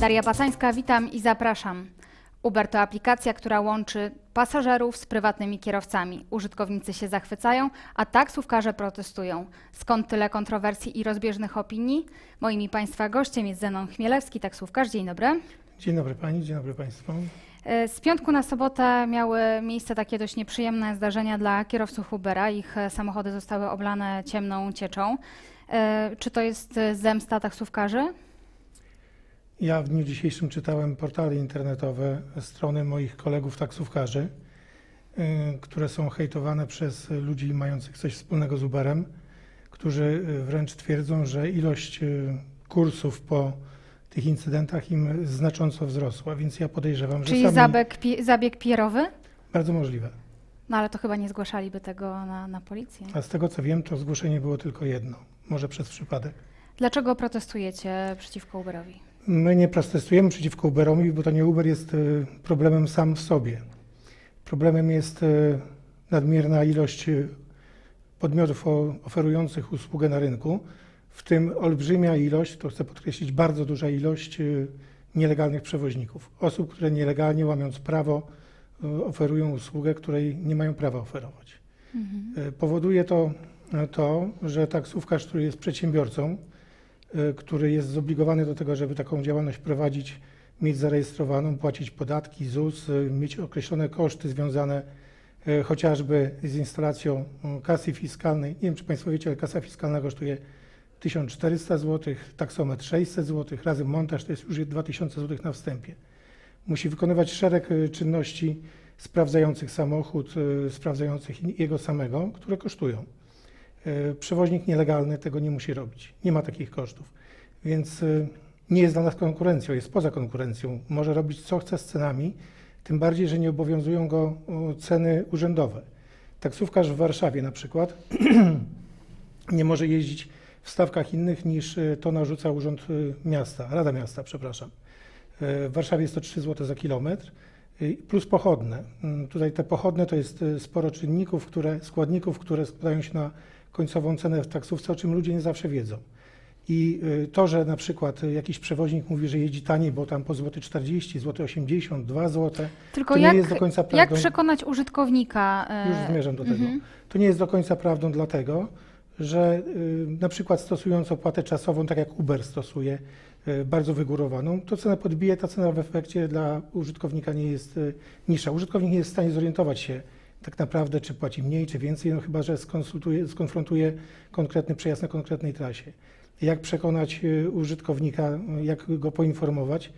Daria Pacańska, witam i zapraszam. Uber to aplikacja, która łączy pasażerów z prywatnymi kierowcami. Użytkownicy się zachwycają, a taksówkarze protestują. Skąd tyle kontrowersji i rozbieżnych opinii? Moim i Państwa gościem jest Zenon Chmielewski, taksówkarz. Dzień dobry. Dzień dobry Pani, dzień dobry Państwu. E, Z piątku na sobotę miały miejsce takie dość nieprzyjemne zdarzenia dla kierowców Ubera. Ich e, samochody zostały oblane ciemną cieczą. E, Czy to jest zemsta taksówkarzy? Ja w dniu dzisiejszym czytałem portale internetowe, strony moich kolegów taksówkarzy, y, które są hejtowane przez ludzi mających coś wspólnego z Uberem, którzy y, wręcz twierdzą, że ilość y, kursów po tych incydentach im znacząco wzrosła, więc ja podejrzewam, że Czyli sami... zabieg, pi- zabieg PR-owy? Bardzo możliwe. No ale to chyba nie zgłaszaliby tego na, na policję. A z tego co wiem, to zgłoszenie było tylko jedno, może przez przypadek. Dlaczego protestujecie przeciwko Uberowi? My nie protestujemy przeciwko Uberowi, bo to nie Uber jest y, problemem sam w sobie. Problemem jest y, nadmierna ilość y, podmiotów oferujących usługę na rynku, w tym olbrzymia ilość, to chcę podkreślić, bardzo duża ilość nielegalnych przewoźników. Osób, które nielegalnie, łamiąc prawo, oferują usługę, której nie mają prawa oferować. Mhm. Powoduje to to, że taksówkarz, który jest przedsiębiorcą, który jest zobligowany do tego, żeby taką działalność prowadzić, mieć zarejestrowaną, płacić podatki, ZUS, y, mieć określone koszty związane y, chociażby z instalacją kasy fiskalnej. Nie wiem, czy Państwo wiecie, ale kasa fiskalna kosztuje 1400 zł, taksometr 600 zł, razem montaż to jest już 2000 zł na wstępie. Musi wykonywać szereg czynności sprawdzających samochód, sprawdzających jego samego, które kosztują. Y, Przewoźnik nielegalny tego nie musi robić. Nie ma takich kosztów. Więc y, nie jest dla nas konkurencją, jest poza konkurencją. Może robić co chce z cenami, tym bardziej, że nie obowiązują go ceny urzędowe. Taksówkarz w Warszawie na przykład nie może jeździć w stawkach innych niż y, to narzuca Urząd Miasta, Rada Miasta, przepraszam. W Warszawie jest to 3 zł za kilometr plus pochodne. Mm, Tutaj te pochodne to jest sporo czynników, które, składników, które składają się na końcową cenę w taksówce, o czym ludzie nie zawsze wiedzą. I y, to, że na przykład y, jakiś przewoźnik mówi, że jeździ taniej, bo tam po złoty 40, złoty 80, 2 zł, Tylko to jak, nie jest do końca jak prawdą. przekonać użytkownika? e, Już zmierzam do tego. mhm. To nie jest do końca prawdą dlatego, że y, na przykład stosując opłatę czasową, tak jak Uber stosuje, bardzo wygórowaną, to cenę podbije, ta cena w efekcie dla użytkownika nie jest niższa. Użytkownik nie jest w stanie zorientować się tak naprawdę, czy płaci mniej, czy więcej, no chyba, że skonfrontuje konkretny przejazd na konkretnej trasie. Jak przekonać y, użytkownika, jak go poinformować?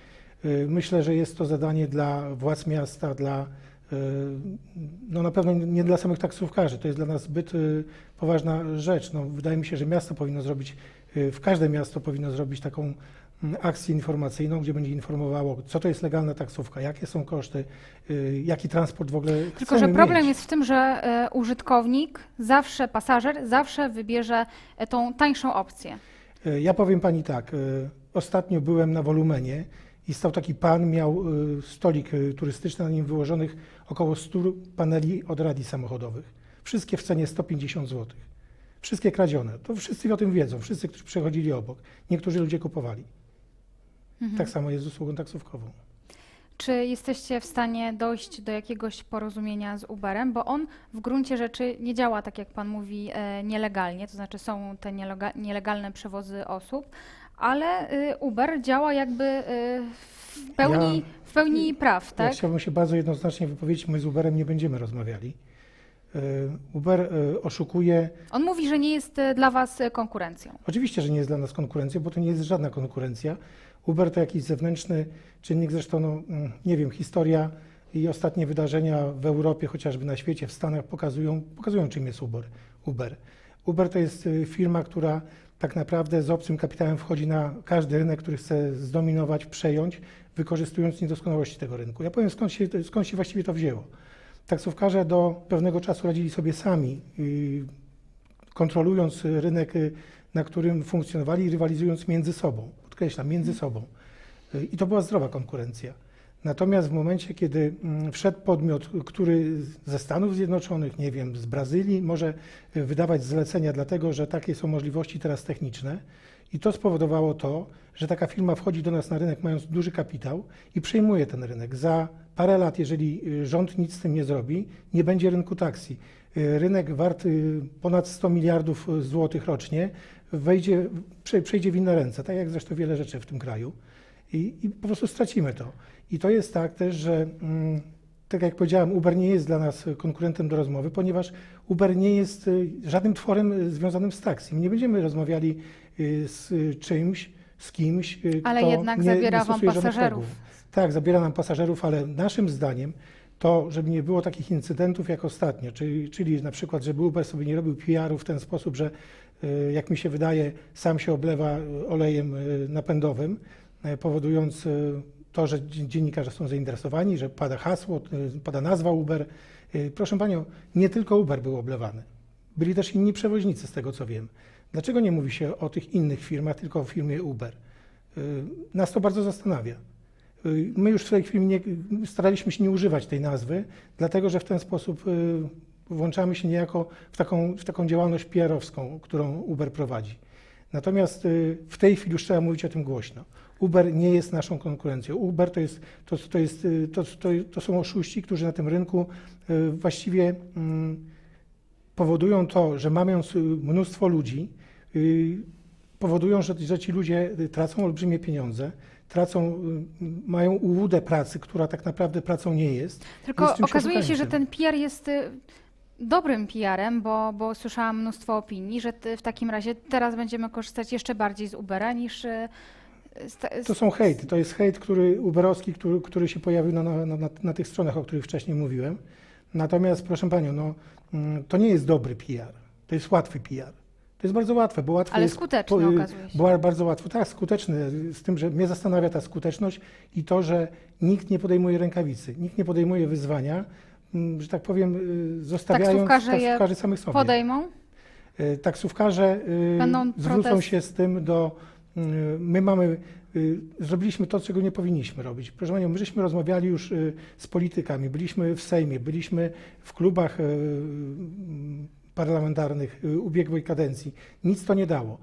Y, Myślę, że jest to zadanie dla władz miasta, dla y, no na pewno nie dla samych taksówkarzy. To jest dla nas zbyt poważna rzecz. No, wydaje mi się, że miasto powinno zrobić, w każde miasto powinno zrobić taką akcję informacyjną, gdzie będzie informowało, co to jest legalna taksówka, jakie są koszty, y, jaki transport w ogóle Tylko, że problem mieć. jest w tym, że e, użytkownik, zawsze pasażer, zawsze wybierze e, tą tańszą opcję. Y, Ja powiem pani tak, ostatnio byłem na Wolumenie i stał taki pan, miał stolik turystyczny, na nim wyłożonych około 100 paneli od radii samochodowych. Wszystkie w cenie 150 zł. Wszystkie kradzione. To wszyscy o tym wiedzą, wszyscy, którzy przechodzili obok. Niektórzy ludzie kupowali. Mhm. Tak samo jest z usługą taksówkową. Czy jesteście w stanie dojść do jakiegoś porozumienia z Uberem? Bo on w gruncie rzeczy nie działa, tak jak Pan mówi, e, nielegalnie, to znaczy są te nielega- nielegalne przewozy osób, ale y, Uber działa jakby y, w pełni, Ja- w pełni praw, Ja tak? chciałbym się bardzo jednoznacznie wypowiedzieć, my z Uberem nie będziemy rozmawiali. Y, Uber y, oszukuje On mówi, że nie jest e, dla Was e, konkurencją. Oczywiście, że nie jest dla nas konkurencją, bo to nie jest żadna konkurencja. Uber to jakiś zewnętrzny czynnik, zresztą, no, mm, nie wiem, historia i ostatnie wydarzenia w Europie, chociażby na świecie, w Stanach pokazują, pokazują czym jest Uber. Uber. Uber to jest y, firma, która tak naprawdę z obcym kapitałem wchodzi na każdy rynek, który chce zdominować, przejąć, wykorzystując niedoskonałości tego rynku. Ja powiem, skąd się, skąd się właściwie to wzięło. Taksówkarze do pewnego czasu radzili sobie sami, y, kontrolując rynek, y, na którym funkcjonowali, rywalizując między sobą. Podkreślam, między sobą. I to była zdrowa konkurencja. Natomiast w momencie, kiedy mm, wszedł podmiot, który ze Stanów Zjednoczonych, nie wiem, z Brazylii, może wydawać zlecenia, dlatego że takie są możliwości teraz techniczne, i to spowodowało to, że taka firma wchodzi do nas na rynek mając duży kapitał i przejmuje ten rynek. Za parę lat, jeżeli y, rząd nic z tym nie zrobi, nie będzie rynku taksi. Y, Rynek wart y, ponad 100 miliardów złotych rocznie wejdzie, prze- przejdzie w inne ręce, tak jak zresztą wiele rzeczy w tym kraju. I, I po prostu stracimy to. I to jest tak też, że mm, tak jak powiedziałem, Uber nie jest dla nas konkurentem do rozmowy, ponieważ Uber nie jest y, żadnym tworem y, związanym z taksi. My nie będziemy rozmawiali y, z czymś, z kimś, Ale kto jednak nie, zabiera nie wam pasażerów. Tak, zabiera nam pasażerów, ale naszym zdaniem to, żeby nie było takich incydentów jak ostatnio, czyli, czyli na przykład, żeby Uber sobie nie robił PR-u w ten sposób, że jak mi się wydaje, sam się oblewa y, olejem y, napędowym, powodując to, że dzie- dziennikarze są zainteresowani, że pada hasło, pada nazwa Uber. Proszę Panią, nie tylko Uber był oblewany. Byli też inni przewoźnicy, z tego co wiem. Dlaczego nie mówi się o tych innych firmach, tylko o firmie Uber? Nas to bardzo zastanawia. My już w tej chwili nie, staraliśmy się nie używać tej nazwy, dlatego że w ten sposób włączamy się niejako w taką, w taką działalność PR-owską, którą Uber prowadzi. Natomiast y, w tej chwili już trzeba mówić o tym głośno. Uber nie jest naszą konkurencją. Uber to, jest, to, to, jest, y, to, to, to są oszuści, którzy na tym rynku y, właściwie mm, powodują to, że mając mnóstwo ludzi, powodują, że, że ci ludzie tracą olbrzymie pieniądze, tracą, mają ułudę pracy, która tak naprawdę pracą nie jest. Tylko Jest okazuje się, że ten PR jest dobrym PR-em, bo, bo słyszałam mnóstwo opinii, że w takim razie teraz będziemy korzystać jeszcze bardziej z Ubera niż z, z, To są hejty. To jest hejt, który uberowski, który, który się pojawił na, na, na, na tych stronach, o których wcześniej mówiłem. Natomiast, proszę Panią, no, mm, to nie jest dobry PR. To jest łatwy PR. To jest bardzo łatwe, bo łatwo Ale jest... skuteczny po- y, okazuje się. Była bardzo łatwo, tak, skuteczny, z tym, że mnie zastanawia ta skuteczność i to, że nikt nie podejmuje rękawicy, nikt nie podejmuje wyzwania, że tak powiem, y, zostawiając Taksówkarze taksówkarzy samych sobie. podejmą. Y, Taksówkarze y, Będą zwrócą protest- się z tym do. My mamy, zrobiliśmy to, czego nie powinniśmy robić. Proszę Panią, my żeśmy rozmawiali już z politykami, byliśmy w Sejmie, byliśmy w klubach parlamentarnych ubiegłej kadencji. Nic to nie dało.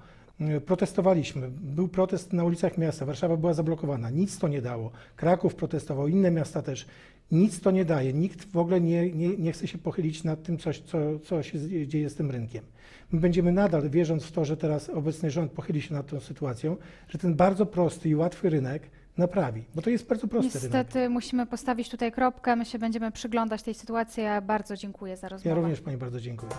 Protestowaliśmy. Był protest na ulicach miasta. Warszawa była zablokowana. Nic to nie dało. Kraków protestował, inne miasta też. Nic to nie daje. Nikt w ogóle nie, nie, nie chce się pochylić nad tym, coś, co, co się dzieje z tym rynkiem. My będziemy nadal, wierząc w to, że teraz obecny rząd pochyli się nad tą sytuacją, że ten bardzo prosty i łatwy rynek naprawi. Bo to jest bardzo prosty rynek. Niestety musimy postawić tutaj kropkę. My się będziemy przyglądać tej sytuacji. Ja bardzo dziękuję za rozmowę. Ja również Pani bardzo dziękuję.